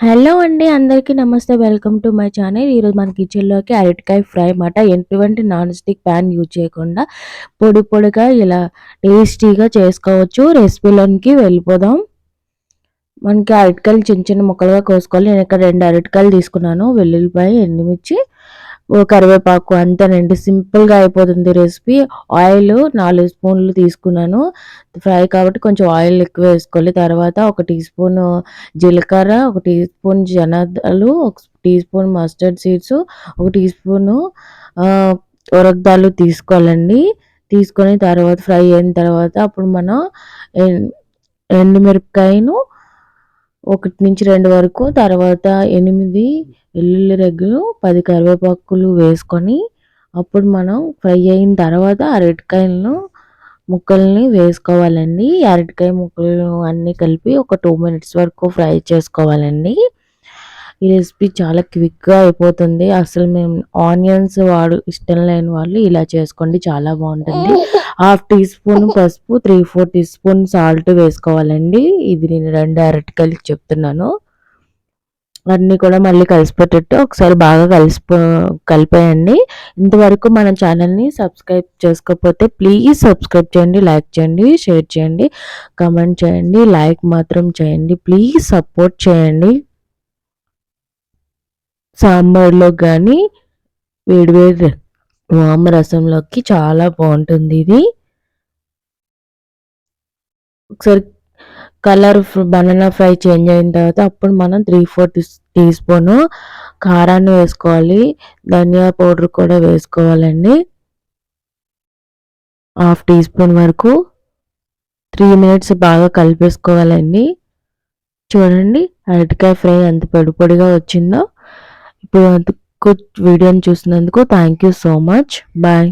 Hello అండి అందరికీ నమస్తే. Welcome to my channel. ఈరోజు మన కిచెన్లోకి అరటికాయ ఫ్రై మాట. ఎటువంటి నాన్ స్టిక్ ప్యాన్ యూజ్ చేయకుండా పొడి పొడిగా ఇలా టేస్టీగా చేసుకోవచ్చు. రెసిపీలోనికి వెళ్ళిపోదాం. మనకి అరటికాయలు చిన్న చిన్న ముక్కలుగా కోసుకోవాలి. నేను ఇక్కడ రెండు అరటికాయలు తీసుకున్నాను. వెల్లుల్లిపాయ ఎండుమిర్చి కరివేపాకు అంతేనండి సింపుల్గా అయిపోతుంది రెసిపీ. ఆయిల్ నాలుగు స్పూన్లు తీసుకున్నాను. ఫ్రై కాబట్టి కొంచెం ఆయిల్ ఎక్కువ వేసుకోవాలి. తర్వాత ఒక టీ స్పూన్ జీలకర్ర ఒక టీ స్పూన్ జనదాలు ఒక టీ స్పూన్ మస్టర్డ్ సీడ్స్ ఒక టీ స్పూను ఉరగ్దాలు తీసుకోవాలండి. తీసుకొని తర్వాత ఫ్రై అయిన తర్వాత అప్పుడు మనం ఎండుమిరపకాయను ఒకటి నుంచి రెండు వరకు తర్వాత ఎనిమిది వెల్లుల్లి రెగ్గులు పది కరివేపాకులు వేసుకొని అప్పుడు మనం ఫ్రై అయిన తర్వాత అరటికాయలను ముక్కల్ని వేసుకోవాలండి. అరటికాయ ముక్కలు అన్నీ కలిపి ఒక టూ మినిట్స్ వరకు ఫ్రై చేసుకోవాలండి. ఈ రెసిపీ చాలా క్విక్గా అయిపోతుంది. అసలు మేము ఆనియన్స్ వాడు ఇష్టం లేని వాళ్ళు ఇలా చేసుకోండి చాలా బాగుంటుంది. హాఫ్ టీ స్పూన్ పసుపు three four teaspoon salt వేసుకోవాలండి. ఇది నేను రెండు అరటికాయలకి చెప్తున్నాను. అన్నీ కూడా మళ్ళీ కలిసిపెట్టేట్టు ఒకసారి బాగా కలిసిపో కలిపేయండి. ఇంతవరకు మన ఛానల్ని సబ్స్క్రైబ్ చేసుకోకపోతే ప్లీజ్ సబ్స్క్రైబ్ చేయండి లైక్ చేయండి షేర్ చేయండి కమెంట్ చేయండి లైక్ మాత్రం చేయండి ప్లీజ్ సపోర్ట్ చేయండి. సాంబార్లో కానీ వేడివేడి వామ రసంలోకి చాలా బాగుంటుంది ఇది. ఒకసారి కలర్ బనానా ఫ్రై చేంజ్ అయిన తర్వాత అప్పుడు మనం త్రీ ఫోర్ టీ స్పూన్ కారాన్ని వేసుకోవాలి. ధనియా పౌడర్ కూడా వేసుకోవాలండి. హాఫ్ టీ స్పూన్ వరకు త్రీ మినిట్స్ బాగా కలిపేసుకోవాలండి. చూడండి అరటికాయ ఫ్రై ఎంత పొడి పొడిగా వచ్చిందో. ఇప్పుడు వీడియోని చూసినందుకు thank you so much bye